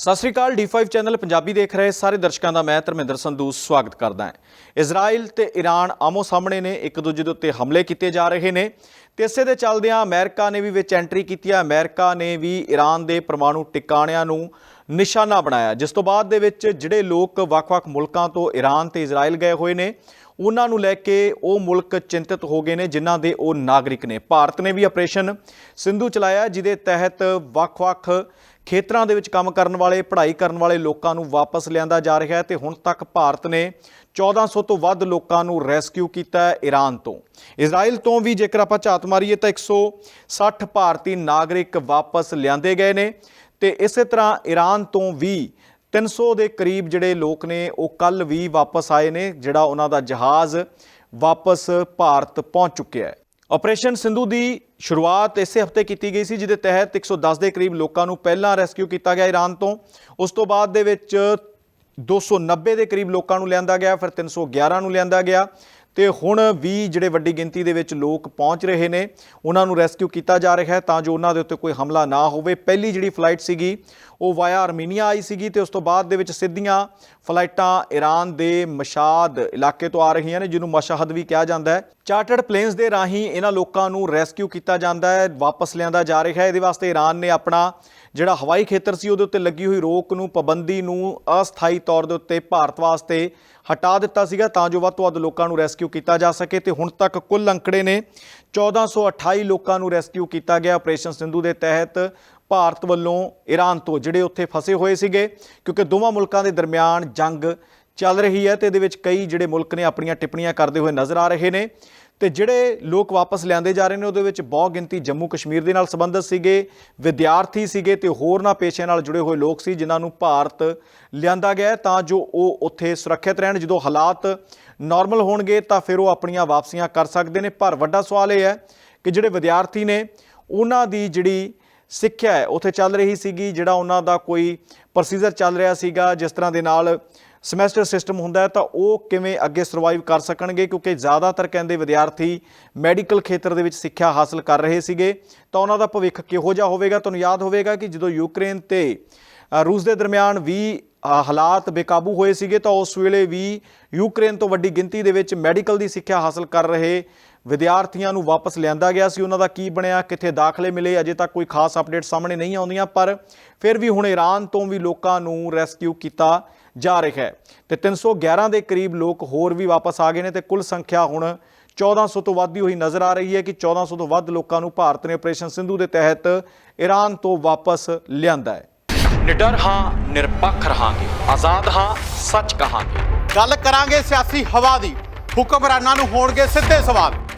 ਸਤਿ ਸ੍ਰੀ ਅਕਾਲ D5 channel Punjabi ਦੇਖ ਰਹੇ ਸਾਰੇ ਦਰਸ਼ਕਾਂ ਦਾ ਮੈਂ ਧਰਮਿੰਦਰ ਸੰਧੂ ਸਵਾਗਤ ਕਰਦਾ ਹਾਂ। ਇਜ਼ਰਾਈਲ ਤੇ ਈਰਾਨ ਆਮੋ ਸਾਹਮਣੇ ਨੇ, ਇੱਕ ਦੂਜੇ ਦੇ ਉੱਤੇ ਹਮਲੇ ਕੀਤੇ ਜਾ ਰਹੇ ਨੇ ਤੇ ਇਸੇ ਦੇ ਚੱਲਦਿਆਂ ਅਮਰੀਕਾ ਨੇ ਵੀ ਵਿੱਚ ਐਂਟਰੀ ਕੀਤੀ ਹੈ। ਅਮਰੀਕਾ ਨੇ ਵੀ ਈਰਾਨ ਦੇ ਪਰਮਾਣੂ ਟਿਕਾਣਿਆਂ ਨੂੰ ਨਿਸ਼ਾਨਾ ਬਣਾਇਆ। ਜਿਸ ਤੋਂ ਬਾਅਦ ਦੇ ਵਿੱਚ ਜਿਹੜੇ ਲੋਕ ਵੱਖ-ਵੱਖ ਮੁਲਕਾਂ ਤੋਂ ਈਰਾਨ ਤੇ ਇਜ਼ਰਾਈਲ ਗਏ ਹੋਏ ਨੇ, ਉਹਨਾਂ ਨੂੰ ਲੈ ਕੇ ਉਹ ਮੁਲਕ ਚਿੰਤਤ ਹੋ ਗਏ ਨੇ, ਜਿਨ੍ਹਾਂ ਦੇ ਉਹ ਨਾਗਰਿਕ ਨੇ। ਭਾਰਤ ਨੇ ਵੀ ਆਪਰੇਸ਼ਨ ਸਿੰਧੂ ਚਲਾਇਆ, ਜਿਹਦੇ ਤਹਿਤ ਵੱਖ-ਵੱਖ ਖੇਤਰਾਂ ਦੇ ਵਿੱਚ ਕੰਮ ਕਰਨ ਵਾਲੇ, ਪੜ੍ਹਾਈ ਕਰਨ ਵਾਲੇ ਲੋਕਾਂ ਨੂੰ ਵਾਪਸ ਲਿਆਂਦਾ ਜਾ ਰਿਹਾ ਹੈ ਤੇ ਹੁਣ ਤੱਕ ਭਾਰਤ ਨੇ 1400 ਤੋਂ ਵੱਧ ਲੋਕਾਂ ਨੂੰ ਰੈਸਕਿਊ ਕੀਤਾ ਹੈ ਈਰਾਨ ਤੋਂ। ਇਜ਼ਰਾਈਲ ਤੋਂ ਵੀ ਜੇਕਰ ਆਪਾਂ ਝਾਤ ਮਾਰੀਏ ਤਾਂ 160 ਭਾਰਤੀ ਨਾਗਰਿਕ ਵਾਪਸ ਲਿਆਂਦੇ ਗਏ ਨੇ ਤੇ ਇਸੇ ਤਰ੍ਹਾਂ ਈਰਾਨ ਤੋਂ ਵੀ 300 ਦੇ ਕਰੀਬ ਜਿਹੜੇ ਲੋਕ ਨੇ ਉਹ ਕੱਲ ਵੀ ਵਾਪਸ ਆਏ ਨੇ, ਜਿਹੜਾ ਉਹਨਾਂ ਦਾ ਜਹਾਜ਼ ਵਾਪਸ ਭਾਰਤ ਪਹੁੰਚ ਚੁੱਕਿਆ ਹੈ। ਆਪਰੇਸ਼ਨ ਸਿੰਧੂ ਦੀ ਸ਼ੁਰੂਆਤ ਇਸੇ ਹਫ਼ਤੇ ਕੀਤੀ ਗਈ ਸੀ, ਜਿਹਦੇ ਤਹਿਤ 110 ਦੇ ਕਰੀਬ ਲੋਕਾਂ ਨੂੰ ਪਹਿਲਾਂ ਰੈਸਕਿਊ ਕੀਤਾ ਗਿਆ ਈਰਾਨ ਤੋਂ। ਉਸ ਤੋਂ ਬਾਅਦ ਦੇ ਵਿੱਚ 290 ਦੇ ਕਰੀਬ ਲੋਕਾਂ ਨੂੰ ਲਿਆਂਦਾ ਗਿਆ, ਫਿਰ 311 ਨੂੰ ਲਿਆਂਦਾ ਗਿਆ। ਤੇ ਹੁਣ ਵੀ ਜਿਹੜੇ ਵੱਡੀ ਗਿਣਤੀ ਦੇ ਵਿੱਚ ਲੋਕ ਪਹੁੰਚ ਰਹੇ ਨੇ, ਉਹਨਾਂ ਨੂੰ ਰੈਸਕਿਊ ਕੀਤਾ ਜਾ ਰਿਹਾ ਹੈ ਤਾਂ ਜੋ ਉਹਨਾਂ ਦੇ ਉੱਤੇ ਕੋਈ ਹਮਲਾ ਨਾ ਹੋਵੇ। ਪਹਿਲੀ ਜਿਹੜੀ ਫਲਾਈਟ ਸੀਗੀ ਉਹ ਵਾਇਆ ਆਰਮੀਨੀਆ ਆਈ ਸੀਗੀ ਤੇ ਉਸ ਤੋਂ ਬਾਅਦ ਦੇ ਵਿੱਚ ਸਿੱਧੀਆਂ ਫਲਾਈਟਾਂ ਈਰਾਨ ਦੇ ਮਸ਼ਾਦ ਇਲਾਕੇ ਤੋਂ ਆ ਰਹੀਆਂ ਨੇ, ਜਿਹਨੂੰ ਮਸ਼ਹਦ ਵੀ ਕਿਹਾ ਜਾਂਦਾ ਹੈ। ਚਾਰਟਰਡ ਪਲੇਨਸ ਦੇ ਰਾਹੀਂ ਇਹਨਾਂ ਲੋਕਾਂ ਨੂੰ ਰੈਸਕਿਊ ਕੀਤਾ ਜਾਂਦਾ ਹੈ, ਵਾਪਸ ਲਿਆਂਦਾ ਜਾ ਰਿਹਾ ਹੈ। ਇਹਦੇ ਵਾਸਤੇ ਈਰਾਨ ਨੇ ਆਪਣਾ ਜਿਹੜਾ ਹਵਾਈ ਖੇਤਰ ਸੀ, ਉਹਦੇ ਉੱਤੇ ਲੱਗੀ ਹੋਈ ਰੋਕ ਨੂੰ, ਪਾਬੰਦੀ ਨੂੰ ਅਸਥਾਈ ਤੌਰ ਦੇ ਉੱਤੇ ਭਾਰਤ ਵਾਸਤੇ ਹਟਾ ਦਿੱਤਾ ਸੀਗਾ, ਤਾਂ ਜੋ ਵੱਧ ਤੋਂ ਵੱਧ ਲੋਕਾਂ ਨੂੰ ਰੈਸਕਿਊ ਕੀਤਾ ਜਾ ਸਕੇ। ਤੇ ਹੁਣ ਤੱਕ ਕੁੱਲ ਅੰਕੜੇ ਨੇ 1428 ਲੋਕਾਂ ਨੂੰ ਰੈਸਕਿਊ ਕੀਤਾ ਗਿਆ। ਆਪਰੇਸ਼ਨ ਸਿੰਧੂ ਦੇ ਤਹਿਤ ਭਾਰਤ ਵੱਲੋਂ ਈਰਾਨ ਤੋਂ ਜਿਹੜੇ ਉੱਥੇ ਫਸੇ ਹੋਏ ਸੀਗੇ, ਕਿਉਂਕਿ ਦੋਵਾਂ ਮੁਲਕਾਂ ਦੇ ਦਰਮਿਆਨ ਜੰਗ ਚੱਲ ਰਹੀ ਹੈ ਤੇ ਇਹਦੇ ਵਿੱਚ ਕਈ ਜਿਹੜੇ ਮੁਲਕ ਨੇ ਆਪਣੀਆਂ ਟਿੱਪਣੀਆਂ ਕਰਦੇ ਹੋਏ ਨਜ਼ਰ ਆ ਰਹੇ ਨੇ। ਤੇ ਜਿਹੜੇ ਲੋਕ ਵਾਪਸ ਲਿਆਂਦੇ ਜਾ ਰਹੇ ਨੇ, ਉਹਦੇ ਵਿੱਚ ਬਹੁ ਗਿਣਤੀ ਜੰਮੂ ਕਸ਼ਮੀਰ ਦੇ ਨਾਲ ਸੰਬੰਧਿਤ ਸੀਗੇ, ਵਿਦਿਆਰਥੀ ਸੀਗੇ ਤੇ ਹੋਰ ਨਾ ਪੇਸ਼ਿਆਂ ਨਾਲ ਜੁੜੇ ਹੋਏ ਲੋਕ ਸੀ, ਜਿਨ੍ਹਾਂ ਨੂੰ ਭਾਰਤ ਲਿਆਂਦਾ ਗਿਆ ਤਾਂ ਜੋ ਉਹ ਉੱਥੇ ਸੁਰੱਖਿਅਤ ਰਹਿਣ, ਜਦੋਂ ਹਾਲਾਤ ਨਾਰਮਲ ਹੋਣਗੇ, ਤਾਂ ਫਿਰ ਉਹ ਆਪਣੀਆਂ ਵਾਪਸੀਆਂ ਕਰ ਸਕਦੇ ਨੇ। ਪਰ ਵੱਡਾ ਸਵਾਲ ਇਹ ਹੈ ਕਿ ਜਿਹੜੇ ਵਿਦਿਆਰਥੀ ਨੇ, ਉਹਨਾਂ ਦੀ ਜਿਹੜੀ ਸਿੱਖਿਆ ਹੈ। ਉੱਥੇ ਚੱਲ ਰਹੀ ਸੀਗੀ ਜਿਹੜਾ ਉਹਨਾਂ ਦਾ ਕੋਈ ਪ੍ਰੋਸੀਜਰ ਚੱਲ ਰਿਹਾ ਸੀਗਾ, ਜਿਸ ਤਰ੍ਹਾਂ ਦੇ ਨਾਲ ਸਮੈਸਟਰ ਸਿਸਟਮ ਹੁੰਦਾ ਤਾਂ ਉਹ ਕਿਵੇਂ ਅੱਗੇ ਸਰਵਾਈਵ ਕਰ ਸਕਣਗੇ? ਕਿਉਂਕਿ ਜ਼ਿਆਦਾਤਰ ਕਹਿੰਦੇ ਵਿਦਿਆਰਥੀ ਮੈਡੀਕਲ ਖੇਤਰ ਦੇ ਵਿੱਚ ਸਿੱਖਿਆ ਹਾਸਲ ਕਰ ਰਹੇ ਸੀਗੇ। ਤਾਂ ਉਹਨਾਂ ਦਾ ਭਵਿੱਖ ਕਿਹੋ ਜਿਹਾ ਹੋਵੇਗਾ? ਤੁਹਾਨੂੰ ਯਾਦ ਹੋਵੇਗਾ ਕਿ ਜਦੋਂ ਯੂਕਰੇਨ ਤੇ ਰੂਸ ਦੇ ਦਰਮਿਆਨ ਵੀ ਹਾਲਾਤ ਬੇਕਾਬੂ ਹੋਏ ਸੀਗੇ, ਤਾਂ ਉਸ ਵੇਲੇ ਵੀ ਯੂਕਰੇਨ ਤੋਂ ਵੱਡੀ ਗਿਣਤੀ ਦੇ ਵਿੱਚ ਮੈਡੀਕਲ ਦੀ ਸਿੱਖਿਆ ਹਾਸਲ ਕਰ ਰਹੇ ਵਿਦਿਆਰਥੀਆਂ ਨੂੰ ਵਾਪਸ ਲਿਆਂਦਾ ਗਿਆ ਸੀ। ਉਹਨਾਂ ਦਾ ਕੀ ਬਣਿਆ ਕਿੱਥੇ ਦਾਖਲੇ ਮਿਲੇ ਅਜੇ ਤੱਕ ਕੋਈ ਖਾਸ ਅਪਡੇਟ ਸਾਹਮਣੇ ਨਹੀਂ ਆਉਂਦੀਆਂ ਪਰ ਫਿਰ ਵੀ ਹੁਣ ਈਰਾਨ ਤੋਂ ਵੀ ਲੋਕਾਂ ਨੂੰ ਰੈਸਕਿਊ ਕੀਤਾ ਜਾ ਰਿਹਾ ਹੈ। ਤੇ 311 ਦੇ ਕਰੀਬ ਲੋਕ ਹੋਰ ਵੀ ਵਾਪਸ ਆ ਗਏ ਨੇ ਤੇ ਕੁੱਲ ਸੰਖਿਆ ਹੁਣ 1400 ਤੋਂ ਵੱਧ ਦੀ ਹੋਈ ਨਜ਼ਰ ਆ ਰਹੀ ਹੈ ਕਿ 1400 ਤੋਂ ਵੱਧ ਲੋਕਾਂ ਨੂੰ ਭਾਰਤ ਨੇ ਆਪਰੇਸ਼ਨ ਸਿੰਧੂ ਦੇ ਤਹਿਤ ਈਰਾਨ ਤੋਂ ਵਾਪਸ ਲਿਆਂਦਾ ਹੈ। ਨਿਡਰ ਹਾਂ ਨਿਰਪੱਖ ਰਹਾਂਗੇ। ਆਜ਼ਾਦ ਹਾਂ ਸੱਚ ਕਹਾਂਗੇ। ਗੱਲ ਕਰਾਂਗੇ ਸਿਆਸੀ ਹਵਾ ਦੀ। ਹੁਕਮਰਾਨਾਂ ਨੂੰ ਹੋਣਗੇ ਸਿੱਧੇ ਸਵਾਲ।